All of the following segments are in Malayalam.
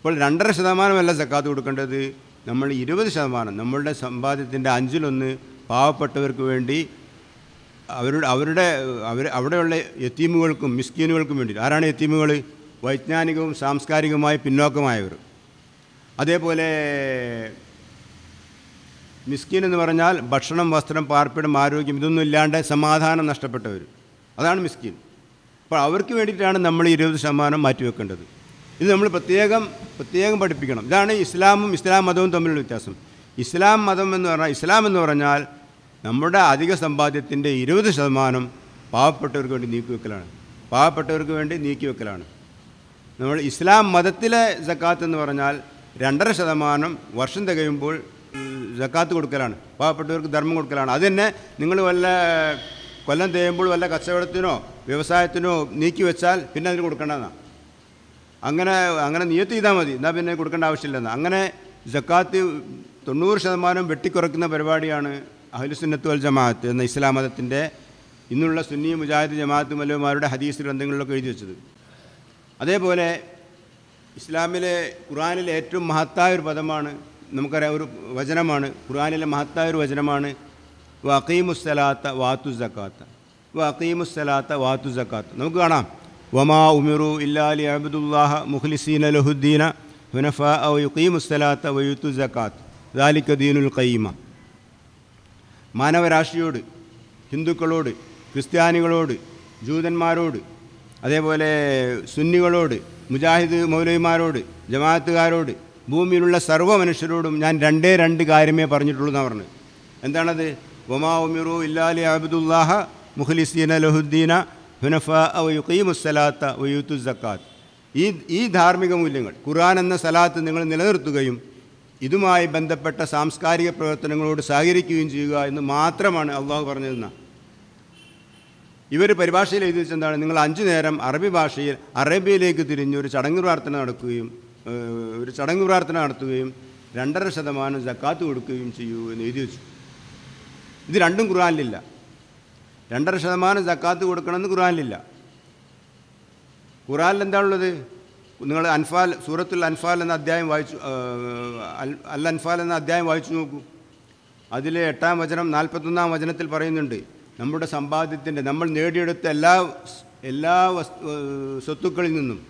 അപ്പോൾ രണ്ടര ശതമാനമല്ല സക്കാത്ത് കൊടുക്കേണ്ടത്. നമ്മൾ ഇരുപത് ശതമാനം നമ്മളുടെ സമ്പാദ്യത്തിന്റെ അഞ്ചിലൊന്ന് പാവപ്പെട്ടവർക്ക് വേണ്ടി അവരുടെ അവരുടെ അവർ അവിടെയുള്ള എത്തീമുകൾക്കും മിസ്കീനുകൾക്കും വേണ്ടി ആരാണ് എത്തീമുകൾ? വൈജ്ഞാനികവും സാംസ്കാരികവുമായി പിന്നോക്കമായവർ. അതേപോലെ മിസ്കീൻ എന്ന് പറഞ്ഞാൽ ഭക്ഷണം വസ്ത്രം പാർപ്പിടം ആരോഗ്യം ഇതൊന്നും ഇല്ലാണ്ട് സമാധാനം നഷ്ടപ്പെട്ടവർ. അതാണ് മിസ്കീൻ. അപ്പോൾ അവർക്ക് വേണ്ടിയിട്ടാണ് നമ്മൾ ഇരുപത് ശതമാനം മാറ്റിവെക്കേണ്ടത്. ഇത് നമ്മൾ പ്രത്യേകം പ്രത്യേകം പഠിപ്പിക്കണം. ഇതാണ് ഇസ്ലാമും ഇസ്ലാം മതവും തമ്മിലുള്ള വ്യത്യാസം. ഇസ്ലാം മതം എന്ന് പറഞ്ഞാൽ ഇസ്ലാം എന്ന് പറഞ്ഞാൽ നമ്മുടെ അധിക സമ്പാദ്യത്തിന്റെ ഇരുപത് ശതമാനം പാവപ്പെട്ടവർക്ക് വേണ്ടി നീക്കിവെക്കലാണ് പാവപ്പെട്ടവർക്ക് വേണ്ടി നീക്കിവെക്കലാണ് നമ്മൾ ഇസ്ലാം മതത്തിലെ ജക്കാത്ത് എന്ന് പറഞ്ഞാൽ രണ്ടര ശതമാനം വർഷം തികയുമ്പോൾ ജക്കാത്ത് കൊടുക്കലാണ്. പാവപ്പെട്ടവർക്ക് ധർമ്മം കൊടുക്കലാണ്. അത് തന്നെ നിങ്ങൾ വല്ല കൊല്ലം തികയുമ്പോൾ വല്ല കച്ചവടത്തിനോ വ്യവസായത്തിനോ നീക്കി വെച്ചാൽ പിന്നെ അതിന് കൊടുക്കേണ്ടതാണ്. അങ്ങനെ അങ്ങനെ നിയത്ത് ചെയ്താൽ മതി. എന്നാൽ പിന്നെ കൊടുക്കേണ്ട ആവശ്യമില്ലെന്ന്. അങ്ങനെ ജക്കാത്ത് തൊണ്ണൂറ് ശതമാനം വെട്ടിക്കുറയ്ക്കുന്ന പരിപാടിയാണ് അഹ്ലുസുന്നത്ത് വൽ ജമാഅത്ത് എന്ന ഇസ്ലാം മതത്തിന്റെ ഇന്നുള്ള സുന്നി മുജാഹിദ് ജമാഅത്ത് മലവുമാരുടെ ഹദീസ് ഗ്രന്ഥങ്ങളിലൊക്കെ എഴുതി വെച്ചത്. അതേപോലെ ഇസ്ലാമിലെ ഖുറാനിലെ ഏറ്റവും മഹത്തായ ഒരു പദമാണ് നമുക്കറിയാം ഒരു വചനമാണ്. ഖുറാനിലെ മഹത്തായ ഒരു വചനമാണ് വഖീമുസ്സലാത്ത വാത്തു ജക്കാത്ത വഖീമുസ്സലാത്ത വാത്തു ജക്കാത്ത നമുക്ക് കാണാം. വമാ ഉമിറു ഇല്ലാലി അബദുല്ലാഹ മുഖ്ലിസീന ലഹുദ്ദീന ഹുനഫ യുക്കീമുസ്സലാത്ത വയുത്തു ജക്കാത്ത് ദാലിക്ക ദീനുൽ ഖയ്യമ മാനവരാശിയോട് ഹിന്ദുക്കളോട് ക്രിസ്ത്യാനികളോട് ജൂതന്മാരോട് അതേപോലെ സുന്നികളോട് മുജാഹിദ് മൗലവിമാരോട് ജമാഅത്തുകാരോട് ഭൂമിയിലുള്ള സർവ മനുഷ്യരോടും ഞാൻ രണ്ടേ രണ്ട് കാര്യമേ പറഞ്ഞിട്ടുള്ളൂ എന്നാണ് പറഞ്ഞത്. എന്താണത്? ഒമാ ഉമിറു ഇല്ലാലി അബ്ദുല്ലാഹ മുഖ്ലിസീന ലഹുദ്ദീന ഹുനഫ യുക്കീമുസ്സലാത്ത വയൂത്തു സക്കാത്ത്. ഈ ഈ ധാർമ്മിക മൂല്യങ്ങൾ ഖുർആൻ എന്ന സലാത്ത് നിങ്ങൾ നിലനിർത്തുകയും ഇതുമായി ബന്ധപ്പെട്ട സാംസ്കാരിക പ്രവർത്തനങ്ങളോട് സഹകരിക്കുകയും ചെയ്യുക എന്ന് മാത്രമാണ് അള്ളാഹു പറഞ്ഞതെന്ന. ഇവർ പരിഭാഷയിൽ എഴുതി വെച്ചെന്താണ്? നിങ്ങൾ അഞ്ചു നേരം അറബി ഭാഷയിൽ അറേബ്യയിലേക്ക് തിരിഞ്ഞ് ഒരു ചടങ്ങ് പ്രാർത്ഥന നടക്കുകയും ഒരു ചടങ്ങ് പ്രാർത്ഥന നടത്തുകയും രണ്ടര ശതമാനം ജക്കാത്ത് കൊടുക്കുകയും ചെയ്യൂ എന്ന് എഴുതി വെച്ചു. ഇത് രണ്ടും ഖുർആനിലില്ല. രണ്ടര ശതമാനം സക്കാത്ത് കൊടുക്കണമെന്ന് ഖുറാനിലില്ല ഖുറാനിൽ എന്താണുള്ളത്? നിങ്ങൾ അൻഫാൽ സൂറത്തുൽ അൻഫാൽ എന്ന അധ്യായം വായിച്ചു അൽ അൻഫാൽ എന്ന അധ്യായം വായിച്ചു നോക്കൂ. അതിലെ എട്ടാം വചനം നാൽപ്പത്തൊന്നാം വചനത്തിൽ പറയുന്നുണ്ട് നമ്മുടെ സമ്പാദ്യത്തിന്റെ നമ്മൾ നേടിയെടുത്ത എല്ലാ എല്ലാ സ്വത്തുക്കളിൽ നിന്നും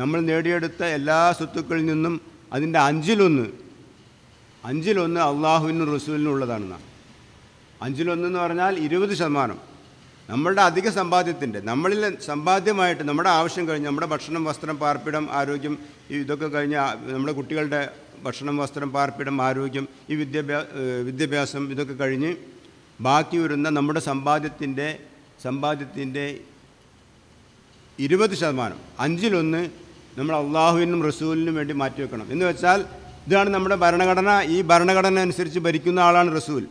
നമ്മൾ നേടിയെടുത്ത എല്ലാ സ്വത്തുക്കളിൽ നിന്നും അതിന്റെ അഞ്ചിലൊന്ന് അഞ്ചിലൊന്ന് അള്ളാഹുവിനും റസൂലിനും ഉള്ളതാണെന്നാണ്. അഞ്ചിലൊന്നെന്ന് പറഞ്ഞാൽ ഇരുപത് ശതമാനം. നമ്മളുടെ അധിക സമ്പാദ്യത്തിന്റെ നമ്മളിൽ സമ്പാദ്യമായിട്ട് നമ്മുടെ ആവശ്യം കഴിഞ്ഞ് നമ്മുടെ ഭക്ഷണം വസ്ത്രം പാർപ്പിടം ആരോഗ്യം ഇതൊക്കെ കഴിഞ്ഞ് നമ്മുടെ കുട്ടികളുടെ ഭക്ഷണം വസ്ത്രം പാർപ്പിടം ആരോഗ്യം ഈ വിദ്യാഭ്യാ വിദ്യാഭ്യാസം ഇതൊക്കെ കഴിഞ്ഞ് ബാക്കി വരുന്ന നമ്മുടെ സമ്പാദ്യത്തിന്റെ സമ്പാദ്യത്തിന്റെ ഇരുപത് ശതമാനം അഞ്ചിലൊന്ന് നമ്മൾ അള്ളാഹുവിനും റസൂലിനും വേണ്ടി മാറ്റി വെക്കണം എന്ന് വെച്ചാൽ ഇതാണ് നമ്മുടെ ഭരണഘടന. ഈ ഭരണഘടന അനുസരിച്ച് ഭരിക്കുന്ന ആളാണ് റസൂൽ.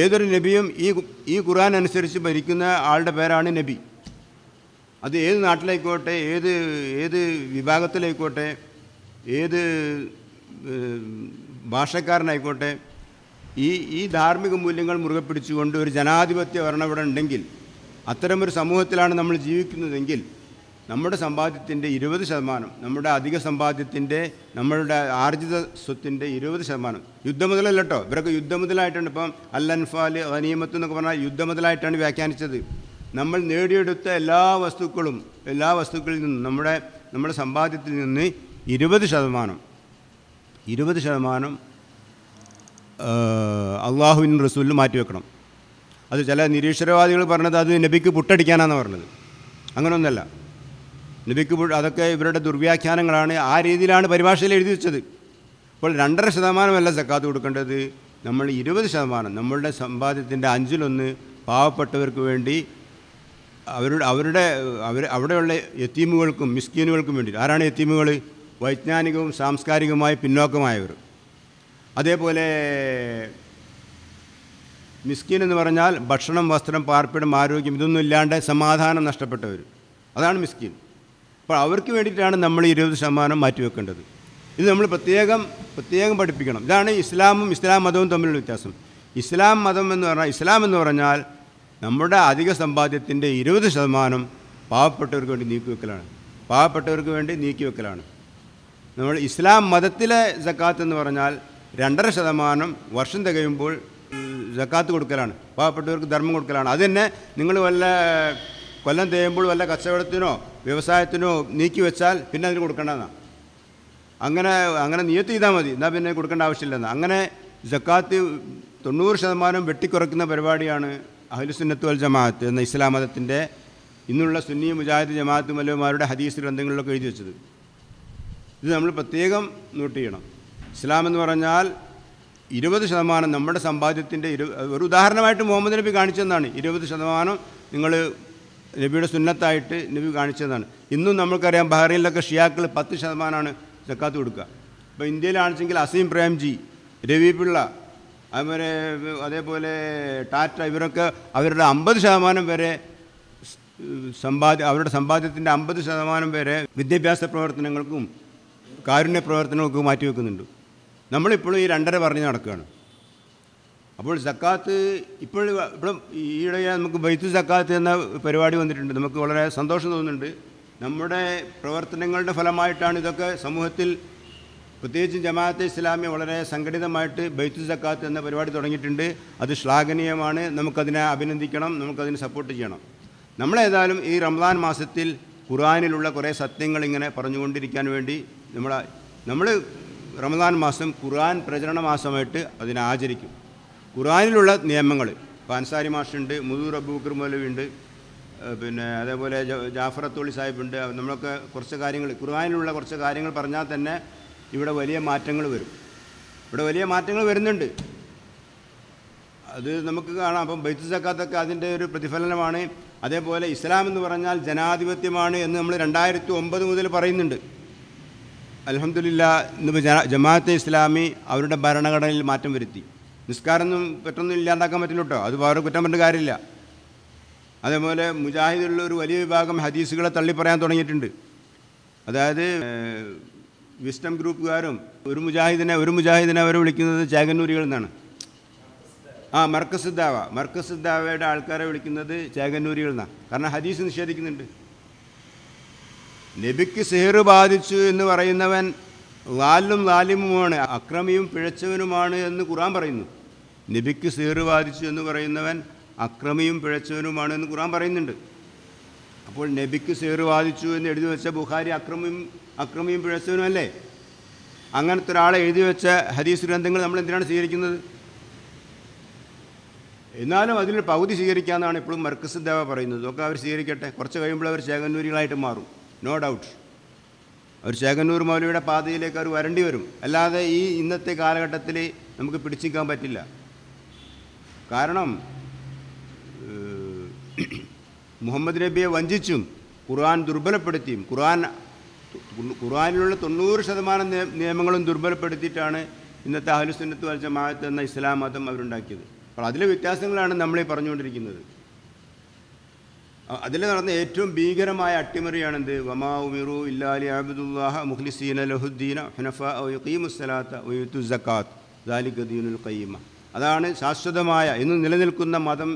ഏതൊരു നബിയും ഈ ഈ ഖുർആൻ അനുസരിച്ച് ഭരിക്കുന്ന ആളുടെ പേരാണ് നബി. അത് ഏത് നാട്ടിലായിക്കോട്ടെ ഏത് ഏത് വിഭാഗത്തിലായിക്കോട്ടെ ഏത് ഭാഷക്കാരനായിക്കോട്ടെ ഈ ഈ ധാർമ്മിക മൂല്യങ്ങൾ മുറുകെ പിടിച്ചുകൊണ്ട് ഒരു ജനാധിപത്യ ഭരണം ഇവിടെ ഉണ്ടെങ്കിൽ അത്തരമൊരു സമൂഹത്തിലാണ് നമ്മൾ ജീവിക്കുന്നതെങ്കിൽ നമ്മുടെ സമ്പാദ്യത്തിന്റെ ഇരുപത് ശതമാനം നമ്മുടെ അധിക സമ്പാദ്യത്തിന്റെ നമ്മളുടെ ആർജിത സ്വത്തിന്റെ ഇരുപത് ശതമാനം. യുദ്ധം മുതലല്ല കേട്ടോ ഇവരൊക്കെ യുദ്ധം മുതലായിട്ടാണ് ഇപ്പം അല്ലൻഫാൽ അനിയമത്ത് എന്നൊക്കെ പറഞ്ഞാൽ യുദ്ധം മുതലായിട്ടാണ് വ്യാഖ്യാനിച്ചത്. നമ്മൾ നേടിയെടുത്ത എല്ലാ വസ്തുക്കളും എല്ലാ വസ്തുക്കളിൽ നിന്നും നമ്മുടെ നമ്മുടെ സമ്പാദ്യത്തിൽ നിന്ന് ഇരുപത് ശതമാനം ഇരുപത് ശതമാനം അള്ളാഹുവിൻ റസൂലിൽ മാറ്റിവെക്കണം അത് ചില നിരീശ്വരവാദികൾ പറഞ്ഞത് അത് നബിക്ക് പുട്ടടിക്കാനാണെന്ന് പറഞ്ഞത്. അങ്ങനെയൊന്നല്ല നബിക്ക് അതൊക്കെ ഇവരുടെ ദുർവ്യാഖ്യാനങ്ങളാണ്. ആ രീതിയിലാണ് പരിഭാഷയിൽ എഴുതി വെച്ചത്. അപ്പോൾ രണ്ടര ശതമാനമല്ല സക്കാത്ത് കൊടുക്കേണ്ടത്. നമ്മൾ ഇരുപത് ശതമാനം നമ്മളുടെ സമ്പാദ്യത്തിന്റെ അഞ്ചിലൊന്ന് പാവപ്പെട്ടവർക്ക് വേണ്ടി അവരുടെ അവരുടെ അവർ അവിടെയുള്ള എത്തീമുകൾക്കും മിസ്കീനുകൾക്കും വേണ്ടി. ആരാണ് എത്തീമുകൾ വൈജ്ഞാനികവും സാംസ്കാരികവുമായി പിന്നോക്കമായവർ. അതേപോലെ മിസ്കീൻ എന്ന് പറഞ്ഞാൽ ഭക്ഷണം വസ്ത്രം പാർപ്പിടം ആരോഗ്യം ഇതൊന്നും ഇല്ലാണ്ട് സമാധാനം നഷ്ടപ്പെട്ടവർ. അതാണ് മിസ്കീൻ. അപ്പോൾ അവർക്ക് വേണ്ടിയിട്ടാണ് നമ്മൾ ഇരുപത് ശതമാനം മാറ്റിവെക്കേണ്ടത്. ഇത് നമ്മൾ പ്രത്യേകം പ്രത്യേകം പഠിപ്പിക്കണം. ഇതാണ് ഇസ്ലാമും ഇസ്ലാം മതവും തമ്മിലുള്ള വ്യത്യാസം. ഇസ്ലാം മതം എന്ന് പറഞ്ഞാൽ ഇസ്ലാം എന്ന് പറഞ്ഞാൽ നമ്മുടെ അധിക സമ്പാദ്യത്തിന്റെ ഇരുപത് ശതമാനം പാവപ്പെട്ടവർക്ക് വേണ്ടി നീക്കിവെക്കലാണ് പാവപ്പെട്ടവർക്ക് വേണ്ടി നീക്കിവെക്കലാണ് നമ്മൾ ഇസ്ലാം മതത്തിലെ ജക്കാത്ത് എന്ന് പറഞ്ഞാൽ രണ്ടര ശതമാനം വർഷം തികയുമ്പോൾ ജക്കാത്ത് കൊടുക്കലാണ്. പാവപ്പെട്ടവർക്ക് ധർമ്മം കൊടുക്കലാണ്. അത് തന്നെ നിങ്ങൾ വല്ല കൊല്ലം തേയുമ്പോൾ വല്ല കച്ചവടത്തിനോ വ്യവസായത്തിനോ നീക്കി വെച്ചാൽ പിന്നെ അതിന് കൊടുക്കേണ്ടതാണ് അങ്ങനെ അങ്ങനെ നിയത്ത് ചെയ്താൽ മതി. എന്നാൽ പിന്നെ കൊടുക്കേണ്ട ആവശ്യമില്ലെന്ന്. അങ്ങനെ ജക്കാത്ത് തൊണ്ണൂറ് ശതമാനം വെട്ടിക്കുറയ്ക്കുന്ന പരിപാടിയാണ് അഹ്ലുസുന്നത്ത് വൽ ജമാഅത്ത് എന്ന ഇസ്ലാം മതത്തിന്റെ ഇന്നുള്ള സുന്നി മുജാഹിദ് ജമാഅത്ത് മലവുമാരുടെ ഹദീസ് ഗ്രന്ഥങ്ങളിലൊക്കെ എഴുതി വെച്ചത്. ഇത് നമ്മൾ പ്രത്യേകം നോട്ട് ചെയ്യണം. ഇസ്ലാം എന്ന് പറഞ്ഞാൽ ഇരുപത് ശതമാനം നമ്മുടെ സമ്പാദ്യത്തിന്റെ ഇരു ഒരു ഉദാഹരണമായിട്ട് മുഹമ്മദ് നബി കാണിച്ചതെന്നാണ്. ഇരുപത് ശതമാനം നിങ്ങൾ നബിയുടെ സുന്നത്തായിട്ട് നബി കാണിച്ചതാണ്. ഇന്നും നമുക്കറിയാം ബഹ്റൈനിലൊക്കെ ഷിയാക്കൾ പത്ത് ശതമാനമാണ് ജക്കാത്ത് കൊടുക്കുക. ഇപ്പോൾ ഇന്ത്യയിലാണെച്ചെങ്കിൽ അസീം പ്രേംജി രവി പിള്ള അതുപോലെ അതേപോലെ ടാറ്റ ഇവരൊക്കെ അവരുടെ അമ്പത് ശതമാനം വരെ സമ്പാദ്യ അവരുടെ സമ്പാദ്യത്തിന്റെ അമ്പത് ശതമാനം വരെ വിദ്യാഭ്യാസ പ്രവർത്തനങ്ങൾക്കും കാരുണ്യ പ്രവർത്തനങ്ങൾക്കും മാറ്റിവെക്കുന്നുണ്ട്. നമ്മളിപ്പോഴും ഈ രണ്ടര പറഞ്ഞ് നടക്കുകയാണ്. അപ്പോൾ സക്കാത്ത് ഇപ്പോൾ ഇവിടെ ഈയിടെ നമുക്ക് ബൈത്തു സക്കാത്ത് എന്ന പരിപാടി വന്നിട്ടുണ്ട്. നമുക്ക് വളരെ സന്തോഷം തോന്നുന്നുണ്ട്. നമ്മുടെ പ്രവർത്തനങ്ങളുടെ ഫലമായിട്ടാണ് ഇതൊക്കെ സമൂഹത്തിൽ പ്രത്യേകിച്ചും ജമാഅത്തെ ഇസ്ലാമി വളരെ സംഘടിതമായിട്ട് ബൈത്തു സക്കാത്ത് എന്ന പരിപാടി തുടങ്ങിയിട്ടുണ്ട്. അത് ശ്ലാഘനീയമാണ്. നമുക്കതിനെ അഭിനന്ദിക്കണം. നമുക്കതിനെ സപ്പോർട്ട് ചെയ്യണം. നമ്മളേതായാലും ഈ റംസാൻ മാസത്തിൽ ഖുറാനിലുള്ള കുറേ സത്യങ്ങൾ ഇങ്ങനെ പറഞ്ഞുകൊണ്ടിരിക്കാൻ വേണ്ടി നമ്മൾ നമ്മൾ റമദാൻ മാസം ഖുർആൻ പ്രചരണ മാസമായിട്ട് അതിനെ ആചരിക്കും. ഖുർആനിലുള്ള നിയമങ്ങൾ. പാൻസാരി മാഷുണ്ട് മുദൂർ അബൂക്കർ മൗലവിയുണ്ട് പിന്നെ അതേപോലെ ജാഫറത്തോളി സാഹിബുണ്ട്. നമ്മളൊക്കെ കുറച്ച് കാര്യങ്ങൾ ഖുർആാനിലുള്ള കുറച്ച് കാര്യങ്ങൾ പറഞ്ഞാൽ തന്നെ ഇവിടെ വലിയ മാറ്റങ്ങൾ വരും. ഇവിടെ വലിയ മാറ്റങ്ങൾ വരുന്നുണ്ട്. അത് നമുക്ക് കാണാം. അപ്പം ബൈത്ത് സക്കാത്തൊക്കെ അതിന്റെ ഒരു പ്രതിഫലനമാണ്. അതേപോലെ ഇസ്ലാം എന്ന് പറഞ്ഞാൽ ജനാധിപത്യമാണ് എന്ന് നമ്മൾ രണ്ടായിരത്തി ഒമ്പത് മുതൽ പറയുന്നുണ്ട്. അലഹമില്ല ഇന്നിപ്പോൾ ജമാഅത്തെ ഇസ്ലാമി അവരുടെ ഭരണഘടനയിൽ മാറ്റം വരുത്തി. നിസ്കാരമൊന്നും പെട്ടെന്ന് ഇല്ലാണ്ടാക്കാൻ പറ്റില്ല കേട്ടോ. അത് വേറെ കുറ്റം പറഞ്ഞ കാര്യമില്ല. അതേപോലെ മുജാഹിദിലുള്ള ഒരു വലിയ വിഭാഗം ഹദീസുകളെ തള്ളി പറയാൻ തുടങ്ങിയിട്ടുണ്ട്. അതായത് വിസ്റ്റം ഗ്രൂപ്പുകാരും ഒരു മുജാഹിദിനെ ഒരു മുജാഹിദിനെ അവർ വിളിക്കുന്നത് ചേകന്നൂരികൾ എന്നാണ് ആ മർക്കസുദ്ദാവ മർക്കസുദ്ദാവയുടെ ആൾക്കാരെ വിളിക്കുന്നത് ചേകന്നൂരികൾ എന്നാണ് കാരണം ഹദീസ് നിഷേധിക്കുന്നുണ്ട്. നബിക്ക് സെഹർ ബാധിച്ചു എന്ന് പറയുന്നവൻ ലാലും ലാലിമുമാണ് അക്രമിയും പിഴച്ചവനുമാണ് എന്ന് ഖുറാൻ പറയുന്നു. നബിക്ക് സീറ് ബാധിച്ചു എന്ന് പറയുന്നവൻ അക്രമിയും പിഴച്ചവനുമാണ് എന്ന് ഖുറാൻ പറയുന്നുണ്ട്. അപ്പോൾ നബിക്ക് സീറ് ബാധിച്ചു എന്ന് എഴുതി വെച്ച ബുഖാരി അക്രമിയും അക്രമിയും പിഴച്ചവനും അല്ലേ അങ്ങനത്തെ ഒരാളെ എഴുതി വെച്ച ഹദീസ് ഗ്രന്ഥങ്ങൾ നമ്മൾ എന്തിനാണ് സ്വീകരിക്കുന്നത്? എന്നാലും അതിൽ പകുതി സ്വീകരിക്കാമെന്നാണ് ഇപ്പോഴും മർക്കസ് ദേവ പറയുന്നത്. ഒക്കെ അവർ സ്വീകരിക്കട്ടെ. കുറച്ച് കഴിയുമ്പോൾ അവർ ചേകന്നൂരികളായിട്ട് മാറും. നോ ഡൗട്ട് അവർ ചേകന്നൂർ മൗലിയുടെ പാതയിലേക്ക് അവർ വരേണ്ടി വരും. അല്ലാതെ ഈ ഇന്നത്തെ കാലഘട്ടത്തിൽ നമുക്ക് പിടിച്ചിരിക്കാൻ പറ്റില്ല. കാരണം മുഹമ്മദ് നബിയെ വഞ്ചിച്ചും ഖുർആൻ ദുർബലപ്പെടുത്തിയും ഖുർആൻ ഖുർആനിലുള്ള തൊണ്ണൂറ് ശതമാനം നിയമങ്ങളും ദുർബലപ്പെടുത്തിയിട്ടാണ് ഇന്നത്തെ അഹലുസുന്നത്ത് വൽ ജമാഅത്ത് എന്ന ഇസ്ലാം മതം അവരുണ്ടാക്കിയത്. അപ്പോൾ അതിലെ വ്യത്യാസങ്ങളാണ് നമ്മളീ പറഞ്ഞുകൊണ്ടിരിക്കുന്നത്. അതിൽ നടന്ന ഏറ്റവും ഭീകരമായ അട്ടിമറിയാണെന്ത്? വമാ ഉമിറു ഇല്ലാലി അബ്ദുല്ലാഹ മുഖ്ലിസീന ലഹുദ്ദീന ഹനഫ യുഖീമുസ്സലാത്ത വയുത്തു സക്കാത്ത് ദാലിക കയ്യമ അതാണ് ശാശ്വതമായ ഇന്ന് നിലനിൽക്കുന്ന മതം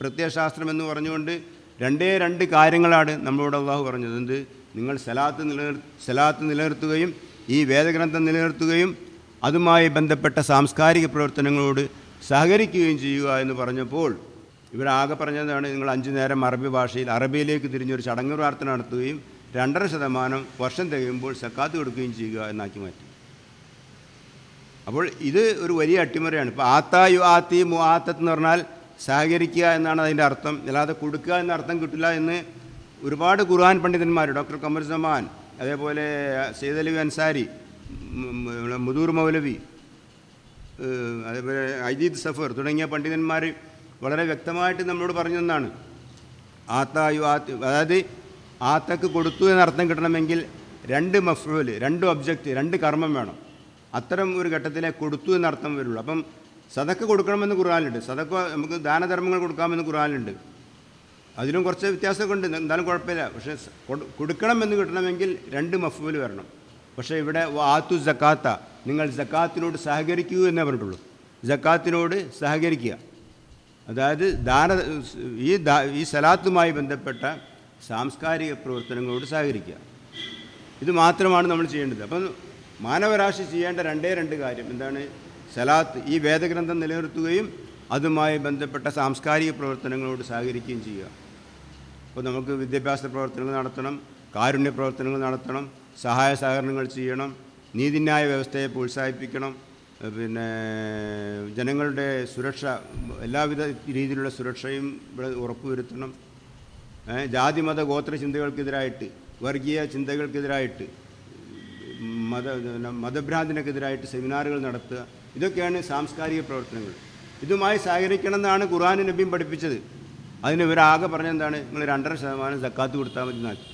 പ്രത്യയശാസ്ത്രം എന്ന് പറഞ്ഞുകൊണ്ട് രണ്ടേ രണ്ട് കാര്യങ്ങളാണ് നമ്മളോട് അള്ളാഹു പറഞ്ഞത്. എന്ത്? നിങ്ങൾ സലാത്ത് നിലനിർ സലാത്ത് നിലനിർത്തുകയും ഈ വേദഗ്രന്ഥം നിലനിർത്തുകയും അതുമായി ബന്ധപ്പെട്ട സാംസ്കാരിക പ്രവർത്തനങ്ങളോട് സഹകരിക്കുകയും ചെയ്യുക എന്ന് പറഞ്ഞപ്പോൾ ഇവരാകെ പറഞ്ഞതാണ് നിങ്ങൾ അഞ്ചു നേരം അറബി ഭാഷയിൽ അറബിയിലേക്ക് തിരിഞ്ഞൊരു ചടങ്ങ് പ്രാർത്ഥന നടത്തുകയും രണ്ടര ശതമാനം വർഷം തികയുമ്പോൾ സക്കാത്ത് കൊടുക്കുകയും ചെയ്യുക എന്നാക്കി മാറ്റി. അപ്പോൾ ഇത് ഒരു വലിയ അട്ടിമറിയാണ്. ഇപ്പോൾ ആത്താ യു ആത്തി മു എന്ന് പറഞ്ഞാൽ സഹകരിക്കുക എന്നാണ് അതിന്റെ അർത്ഥം. അല്ലാതെ കൊടുക്കുക എന്ന അർത്ഥം കിട്ടില്ല എന്ന് ഒരുപാട് ഖുർആൻ പണ്ഡിതന്മാർ ഡോക്ടർ കമർ സമാൻ അതേപോലെ സെയ്ദ് അലി അൻസാരി മുദൂർ മൗലവി അതേപോലെ അജീദ് സഫർ തുടങ്ങിയ പണ്ഡിതന്മാർ വളരെ വ്യക്തമായിട്ട് നമ്മളോട് പറഞ്ഞതെന്നാണ് ആത്തായു ആത്ത് അതായത് ആത്തക്ക് കൊടുത്തു എന്നർത്ഥം കിട്ടണമെങ്കിൽ രണ്ട് മഫ്രൂൽ രണ്ട് ഒബ്ജക്റ്റ് രണ്ട് കർമ്മം വേണം. അത്തരം ഒരു ഘട്ടത്തിലെ കൊടുത്തു എന്നർത്ഥം വരുള്ളൂ. അപ്പം സതക്ക് കൊടുക്കണമെന്ന് കുറാനുണ്ട് സതക്ക് നമുക്ക് ദാനധർമ്മങ്ങൾ കൊടുക്കാമെന്ന് കുറാനുണ്ട് അതിലും കുറച്ച് വ്യത്യാസമൊക്കെ ഉണ്ട് എന്തായാലും കുഴപ്പമില്ല. പക്ഷേ കൊടുക്കണമെന്ന് കിട്ടണമെങ്കിൽ രണ്ട് മഫ്ബൂൽ വരണം. പക്ഷേ ഇവിടെ ആത്തു ജക്കാത്ത നിങ്ങൾ ജക്കാത്തിനോട് സഹകരിക്കൂ എന്നേ പറഞ്ഞിട്ടുള്ളൂ. ജക്കാത്തിനോട് സഹകരിക്കുക. അതായത് ദാന ഈ ദാ ഈ സലാത്തുമായി ബന്ധപ്പെട്ട സാംസ്കാരിക പ്രവർത്തനങ്ങളോട് സഹകരിക്കുക. ഇത് മാത്രമാണ് നമ്മൾ ചെയ്യേണ്ടത്. അപ്പം മാനവരാശി ചെയ്യേണ്ട രണ്ടേ രണ്ട് കാര്യം. എന്താണ്? സലാത്ത് ഈ വേദഗ്രന്ഥം നിലനിർത്തുകയും അതുമായി ബന്ധപ്പെട്ട സാംസ്കാരിക പ്രവർത്തനങ്ങളോട് സഹകരിക്കുകയും ചെയ്യുക. അപ്പോൾ നമുക്ക് വിദ്യാഭ്യാസ പ്രവർത്തനങ്ങൾ നടത്തണം കാരുണ്യ പ്രവർത്തനങ്ങൾ നടത്തണം സഹായ സഹകരണങ്ങൾ ചെയ്യണം നീതിന്യായ വ്യവസ്ഥയെ പ്രോത്സാഹിപ്പിക്കണം പിന്നെ ജനങ്ങളുടെ സുരക്ഷ എല്ലാവിധ രീതിയിലുള്ള സുരക്ഷയും ഇവിടെ ഉറപ്പുവരുത്തണം. ജാതി മത ഗോത്ര ചിന്തകൾക്കെതിരായിട്ട് വർഗീയ ചിന്തകൾക്കെതിരായിട്ട് മത മതഭ്രാന്തിനൊക്കെതിരായിട്ട് സെമിനാറുകൾ നടത്തുക. ഇതൊക്കെയാണ് സാംസ്കാരിക പ്രവർത്തനങ്ങൾ. ഇതുമായി സഹകരിക്കണം എന്നാണ് ഖുർആാനും നബിയും പഠിപ്പിച്ചത്. അതിന് ഇവരാകെ പറഞ്ഞെന്താണ് നിങ്ങൾ രണ്ടര ശതമാനം സക്കാത്ത് കൊടുത്താൽ മതി എന്നാക്കി